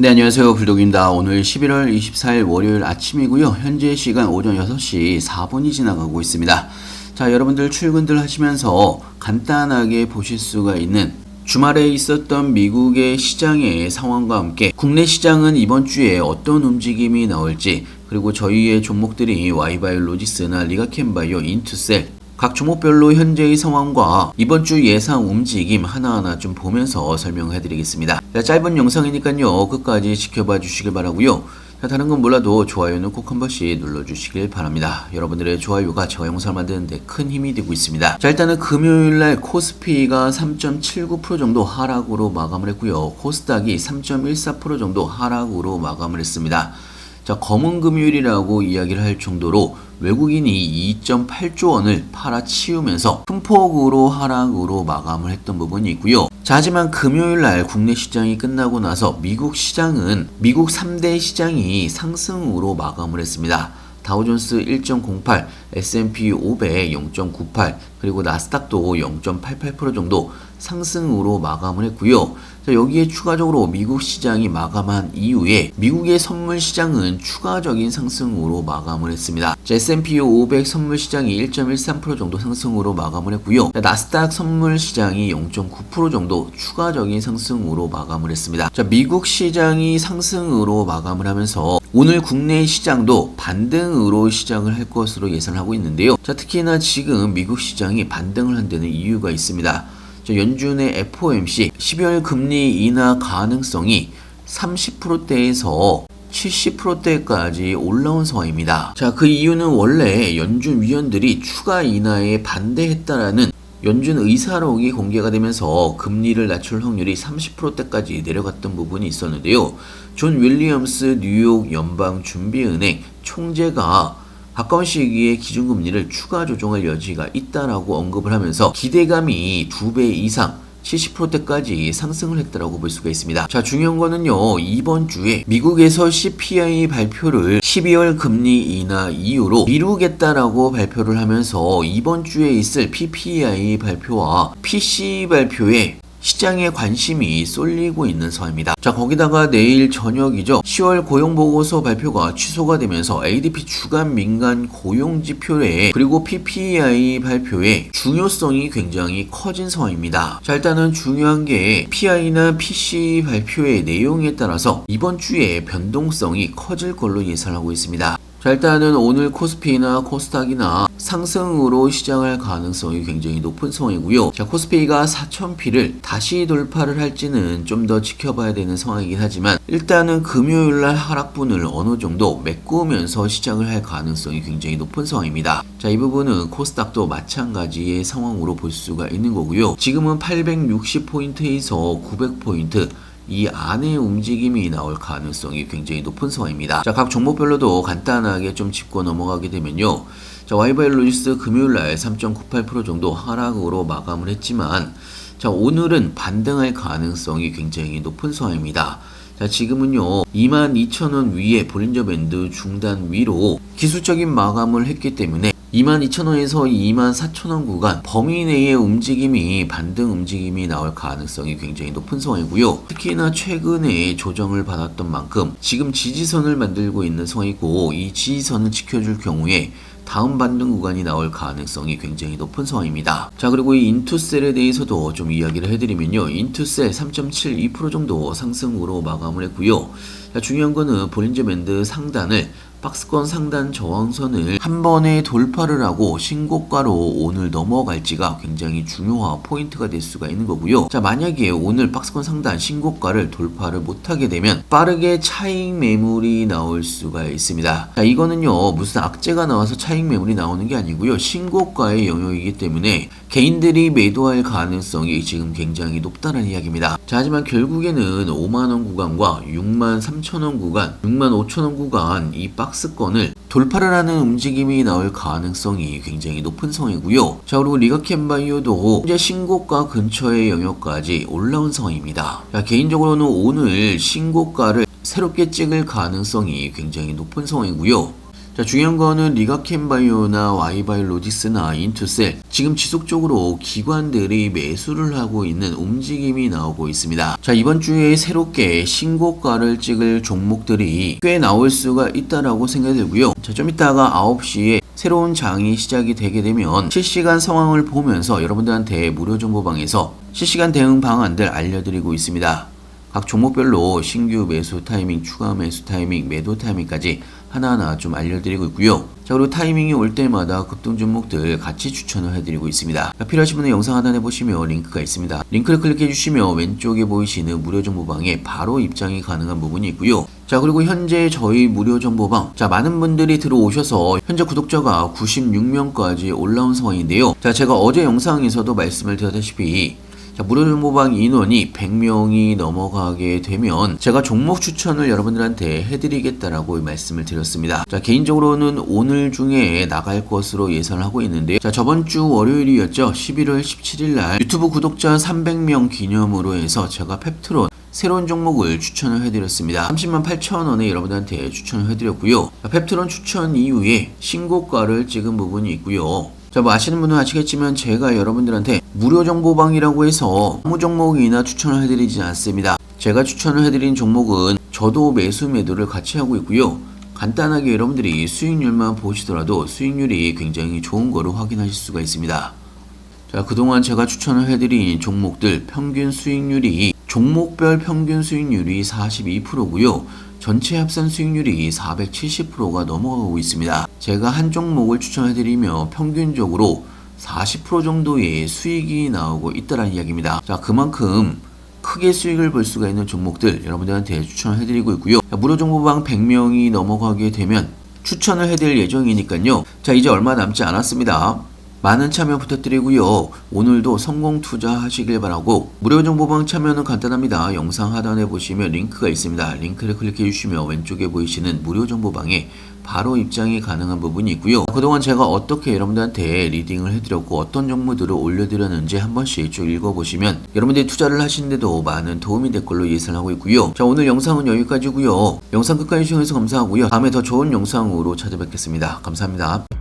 네, 안녕하세요. 불독입니다. 오늘 11월 24일 월요일 아침이고요. 현재 시간 오전 6시 4분이 지나가고 있습니다. 자, 여러분들 출근들 하시면서 간단하게 보실 수가 있는 주말에 있었던 미국의 시장의 상황과 함께 국내 시장은 이번 주에 어떤 움직임이 나올지 그리고 저희의 종목들이 와이바이오 로지스나 리가캔바이오, 인투셀 각 종목별로 현재의 상황과 이번 주 예상 움직임 하나하나 좀 보면서 설명해 드리겠습니다. 자, 짧은 영상이니까요. 끝까지 지켜봐 주시길 바라고요. 자, 다른 건 몰라도 좋아요는 꼭 한 번씩 눌러주시길 바랍니다. 여러분들의 좋아요가 저 영상을 만드는데 큰 힘이 되고 있습니다. 자, 일단은 금요일날 코스피가 3.79% 정도 하락으로 마감을 했고요. 코스닥이 3.14% 정도 하락으로 마감을 했습니다. 자, 검은 금요일이라고 이야기를 할 정도로 외국인이 2.8조 원을 팔아치우면서 큰 폭으로 하락으로 마감을 했던 부분이 있고요. 자, 하지만 금요일 날 국내 시장이 끝나고 나서 미국 시장은 미국 3대 시장이 상승으로 마감을 했습니다. 다우존스 1.08, S&P 500 0.98, 그리고 나스닥도 0.88% 정도 상승으로 마감을 했고요. 자, 여기에 추가적으로 미국 시장이 마감한 이후에 미국의 선물 시장은 추가적인 상승으로 마감을 했습니다. 자, S&P 500 선물 시장이 1.13% 정도 상승으로 마감을 했고요. 자, 나스닥 선물 시장이 0.9% 정도 추가적인 상승으로 마감을 했습니다. 자, 미국 시장이 상승으로 마감을 하면서 오늘 국내 시장도 반등으로 시작을 할 것으로 예상하고 있는데요. 자, 특히나 지금 미국 시장 이 반등을 한다는 이유가 있습니다. 자, 연준의 FOMC 12월 금리 인하 가능성이 30%대에서 70%대까지 올라온 상황입니다. 자, 그 이유는 원래 연준 위원들이 추가 인하에 반대했다라는 연준 의사록이 공개가 되면서 금리를 낮출 확률이 30%대까지 내려갔던 부분이 있었는데요. 존 윌리엄스 뉴욕 연방 준비은행 총재가 가까운 시기에 기준금리를 추가 조정할 여지가 있다라고 언급을 하면서 기대감이 두 배 이상 70%대까지 상승을 했다라고 볼 수가 있습니다. 자, 중요한 거는요, 이번 주에 미국에서 CPI 발표를 12월 금리 인하 이후로 미루겠다라고 발표를 하면서 이번 주에 있을 PPI 발표와 PC 발표에 시장에 관심이 쏠리고 있는 상황입니다. 자, 거기다가 내일 저녁이죠. 10월 고용보고서 발표가 취소가 되면서 ADP 주간 민간 고용지표에 그리고 PPI 발표의 중요성이 굉장히 커진 상황입니다. 자, 일단은 중요한 게 PI나 PC 발표의 내용에 따라서 이번 주에 변동성이 커질 걸로 예상하고 있습니다. 자, 일단은 오늘 코스피나 코스닥이나 상승으로 시장할 가능성이 굉장히 높은 상황이고요. 자, 코스피가 4,000피를 다시 돌파를 할지는 좀 더 지켜봐야 되는 상황이긴 하지만 일단은 금요일날 하락분을 어느 정도 메꾸면서 시장을 할 가능성이 굉장히 높은 상황입니다. 자, 이 부분은 코스닥도 마찬가지의 상황으로 볼 수가 있는 거고요. 지금은 860포인트에서 900포인트 이 안에 움직임이 나올 가능성이 굉장히 높은 상황입니다. 자, 각 종목별로도 간단하게 좀 짚고 넘어가게 되면요. 자, 와이바이올로지스 금요일 날 3.98% 정도 하락으로 마감을 했지만 자, 오늘은 반등할 가능성이 굉장히 높은 상황입니다. 자, 지금은요, 22,000원 위에 볼린저 밴드 중단 위로 기술적인 마감을 했기 때문에 22,000원에서 24,000원 구간 범위 내의 움직임이 반등 움직임이 나올 가능성이 굉장히 높은 상황이고요. 특히나 최근에 조정을 받았던 만큼 지금 지지선을 만들고 있는 상황이고 이 지지선을 지켜줄 경우에 다음 반등 구간이 나올 가능성이 굉장히 높은 상황입니다. 자, 그리고 이 인투셀에 대해서도 좀 이야기를 해드리면요. 인투셀 3.72% 정도 상승으로 마감을 했고요. 자, 중요한 거는 볼린저 밴드 상단을 박스권 상단 저항선을 한 번에 돌파를 하고 신고가로 오늘 넘어갈지가 굉장히 중요한 포인트가 될 수가 있는 거고요. 자, 만약에 오늘 박스권 상단 신고가를 돌파를 못하게 되면 빠르게 차익 매물이 나올 수가 있습니다. 자, 이거는요, 무슨 악재가 나와서 차익 매물이 나오는 게 아니고요. 신고가의 영역이기 때문에 개인들이 매도할 가능성이 지금 굉장히 높다는 이야기입니다. 자, 하지만 결국에는 5만원 구간과 6만 3천원 구간, 6만 5천원 구간 이 박스권을 돌파를 하는 움직임이 나올 가능성이 굉장히 높은 상황이고요. 자, 그리고 리가캔바이오도 현재 신고가 근처의 영역까지 올라온 상황입니다. 자, 개인적으로는 오늘 신고가를 새롭게 찍을 가능성이 굉장히 높은 상황이고요. 자, 자, 중요한 거는 리가켄바이오나 와이바이로디스나 인투셀 지금 지속적으로 기관들이 매수를 하고 있는 움직임이 나오고 있습니다. 자, 이번 주에 새롭게 신고가를 찍을 종목들이 꽤 나올 수가 있다라고 생각이 들고요. 자, 좀 이따가 9시에 새로운 장이 시작이 되게 되면 실시간 상황을 보면서 여러분들한테 무료 정보방에서 실시간 대응 방안들 알려드리고 있습니다. 각 종목별로 신규 매수 타이밍, 추가 매수 타이밍, 매도 타이밍까지 하나하나 좀 알려드리고 있고요. 자 그리고 타이밍이 올 때마다 급등 종목들 같이 추천을 해드리고 있습니다. 자, 필요하신 분은 영상 하단에 보시면 링크가 있습니다. 링크를 클릭해 주시면 왼쪽에 보이시는 무료 정보방에 바로 입장이 가능한 부분이 있고요. 자 그리고 현재 저희 무료 정보방 자 많은 분들이 들어오셔서 현재 구독자가 96명까지 올라온 상황인데요. 자 제가 어제 영상에서도 말씀을 드렸다시피 자, 무료 정보방 인원이 100명이 넘어가게 되면 제가 종목 추천을 여러분들한테 해드리겠다라고 말씀을 드렸습니다. 자, 개인적으로는 오늘 중에 나갈 것으로 예상을 하고 있는데요. 자, 저번 주 월요일이었죠. 11월 17일 날 유튜브 구독자 300명 기념으로 해서 제가 펩트론 새로운 종목을 추천을 해드렸습니다. 30만 8천 원에 여러분들한테 추천을 해드렸고요. 자, 펩트론 추천 이후에 신고가를 찍은 부분이 있고요. 자, 뭐 아시는 분은 아시겠지만 제가 여러분들한테 무료 정보방이라고 해서 아무 종목이나 추천을 해드리지 않습니다. 제가 추천을 해드린 종목은 저도 매수 매도를 같이 하고 있고요. 간단하게 여러분들이 수익률만 보시더라도 수익률이 굉장히 좋은 거를 확인하실 수가 있습니다. 자, 그동안 제가 추천을 해드린 종목들 평균 수익률이 종목별 평균 수익률이 42%고요. 전체 합산 수익률이 470%가 넘어가고 있습니다. 제가 한 종목을 추천해드리며 평균적으로 40% 정도의 수익이 나오고 있다는 이야기입니다. 자, 그만큼 크게 수익을 볼 수가 있는 종목들 여러분들한테 추천해드리고 있고요. 자, 무료 정보방 100명이 넘어가게 되면 추천을 해드릴 예정이니까요. 자, 이제 얼마 남지 않았습니다. 많은 참여 부탁드리고요. 오늘도 성공 투자하시길 바라고 무료 정보방 참여는 간단합니다. 영상 하단에 보시면 링크가 있습니다. 링크를 클릭해 주시면 왼쪽에 보이시는 무료 정보방에 바로 입장이 가능한 부분이 있고요. 그동안 제가 어떻게 여러분들한테 리딩을 해드렸고 어떤 정보들을 올려드렸는지 한 번씩 쭉 읽어보시면 여러분들이 투자를 하시는데도 많은 도움이 될 걸로 예상하고 있고요. 자 오늘 영상은 여기까지고요. 영상 끝까지 시청해서 감사하고요. 다음에 더 좋은 영상으로 찾아뵙겠습니다. 감사합니다.